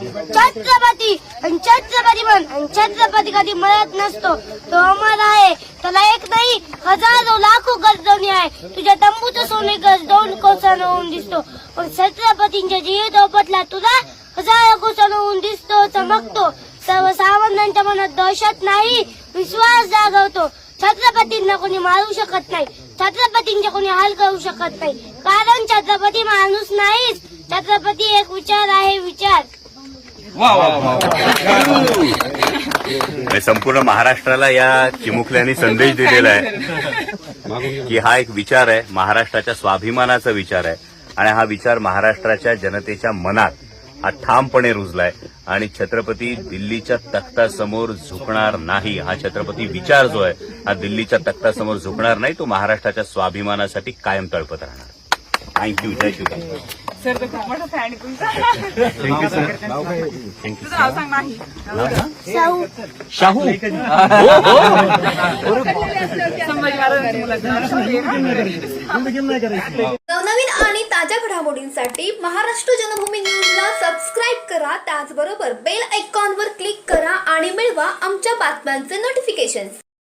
छत्रपती. आणि छत्रपती म्हण आणि छत्रपती कधी मरत नसतो. तो अमर आहे. त्याला एक नाही हजारो लाखो गरजवणी आहे. तुझ्या तंबूचं सोने गज दोन कोसानं होऊन दिसतो. पण छत्रपतींच्या जीव पटला तुला हजारो कोसानं होऊन दिसतो चमकतो. सर्व सावंतांच्या मनात दहशत नाही विश्वास जागवतो. छत्रपतींना कोणी मारू शकत नाही. छत्रपतींचे कोणी हाल करू शकत नाही. कारण छत्रपती माणूस नाहीच. छत्रपती एक विचार आहे. म्हणजे संपूर्ण महाराष्ट्राला या चिमुकल्याने संदेश दिलेला आहे की हा एक विचार आहे महाराष्ट्राच्या स्वाभिमानाचा विचार आहे. आणि हा विचार महाराष्ट्राच्या जनतेच्या मनात हा ठामपणे रुजलाय. आणि छत्रपती दिल्लीच्या तख्तासमोर झुकणार नाही हा छत्रपती विचार जो आहे हा दिल्लीच्या तख्तासमोर झुकणार नाही तो महाराष्ट्राच्या स्वाभिमानासाठी कायम तळपत राहणार. थँक्यू जय शिवराय सर तो खूप मोठा फॅन तुमचा. तुझं नाव सांग नाही. शाहू. संभाजी महाराजांची मुलाचं नवनवीन आणि ताज्या घडामोडींसाठी महाराष्ट्र जनभूमी न्यूजला सबस्क्राईब करा. त्याचबरोबर बेल आयकॉनवर क्लिक करा आणि मिळवा आमच्या बातम्यांचे नोटिफिकेशन